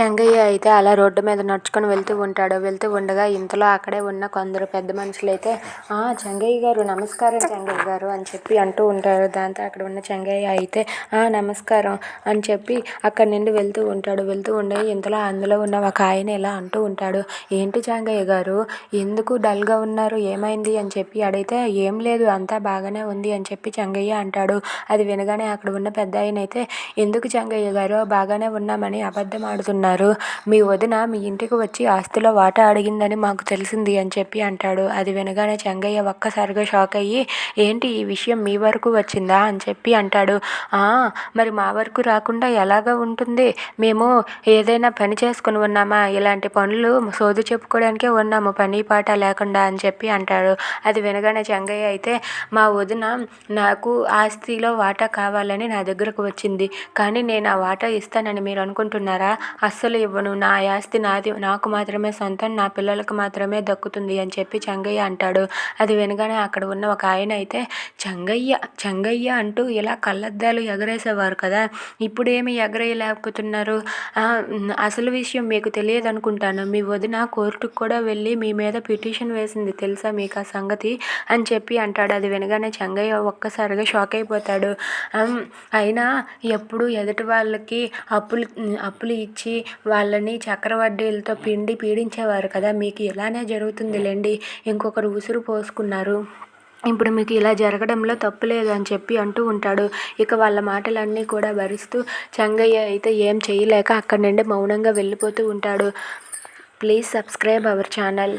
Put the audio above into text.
చెంగయ్య అయితే అలా రోడ్డు మీద నడుచుకొని వెళ్తూ ఉంటాడు. వెళ్తూ ఉండగా ఇంతలో అక్కడే ఉన్న కొందరు పెద్ద మనుషులైతే ఆ చెంగయ్య గారు నమస్కారం చెంగయ్య గారు అని చెప్పి అంటూ ఉంటారు. దాంతో అక్కడ ఉన్న చెంగయ్య అయితే ఆ నమస్కారం అని చెప్పి అక్కడ నుండి వెళ్తూ ఉంటాడు. వెళ్తూ ఉండే ఇంతలో అందులో ఉన్న ఒక ఆయన ఇలా అంటూ ఉంటాడు ఏంటి చెంగయ్య గారు ఎందుకు డల్గా ఉన్నారు? ఏమైంది? అని చెప్పి అడిగితే ఏం లేదు అంతా బాగానే ఉంది అని చెప్పి చెంగయ్య అంటాడు. అది వినగానే అక్కడ ఉన్న పెద్ద ఆయన అయితే ఎందుకు చెంగయ్య గారు బాగానే ఉన్నామని అబద్ధం ఆడుతున్నారు. మీ వదిన మీ ఇంటికి వచ్చి ఆస్తిలో వాటా అడిగిందని మాకు తెలిసింది అని చెప్పి అంటాడు. అది వినగానే చెంగయ్య ఒక్కసారిగా షాక్ అయ్యి ఏంటి ఈ విషయం మీ వరకు వచ్చిందా? అని చెప్పి అంటాడు. "ఆ, మరి మా వరకు రాకుండా ఎలాగ ఉంటుంది? మేము ఏదైనా పని చేసుకుని ఉన్నామా? ఇలాంటి పనులు సోదు చెప్పుకోవడానికే ఉన్నాము. పని పాట లేకుండా అని చెప్పి అంటాడు. అది వినగానే చెంగయ్య అయితే మా వదిన నాకు ఆస్తిలో వాటా కావాలని నా దగ్గరకు వచ్చింది. కానీ నేను ఆ వాటా ఇస్తానని మీరు అనుకుంటున్నారా? అస్సలు ఇవ్వను. నా ఆస్తి నాది నాకు మాత్రమే సొంతం నా పిల్లలకు మాత్రమే దక్కుతుంది అని చెప్పి చంగయ్య అంటాడు. అది వినగానే అక్కడ ఉన్న ఒక ఆయన అయితే చెంగయ్య చంగయ్య అంటూ ఇలా కళ్ళద్దాలు ఎగరేసేవారు కదా. ఇప్పుడు ఏమి ఎగరేయలేకపోతున్నారు అసలు విషయం మీకు తెలియదు అనుకుంటాను మీ వదిన కోర్టుకు కూడా వెళ్ళి మీ మీద పిటిషన్ వేసింది తెలుసా మీకు ఆ సంగతి? అని చెప్పి అంటాడు. అది వినగానే చంగయ్య ఒక్కసారిగా షాక్ అయిపోతాడు. అయినా ఎప్పుడు ఎదుటి వాళ్ళకి అప్పులు అప్పులు ఇచ్చి వాళ్ళని చక్రవడ్డీలతో పిండి పీడించేవారు కదా మీకు ఇలానే జరుగుతుందిలేండి. ఇంకొకరు ఉసురు పోసుకున్నారు. ఇప్పుడు మీకు ఇలా జరగడంలో తప్పు లేదు అని చెప్పి అంటూ ఉంటాడు. ఇక వాళ్ళ మాటలన్నీ కూడా భరిస్తూ చెంగయ్య అయితే ఏం చేయలేక అక్కడి నుండి మౌనంగా వెళ్ళిపోతూ ఉంటాడు. Please subscribe our channel.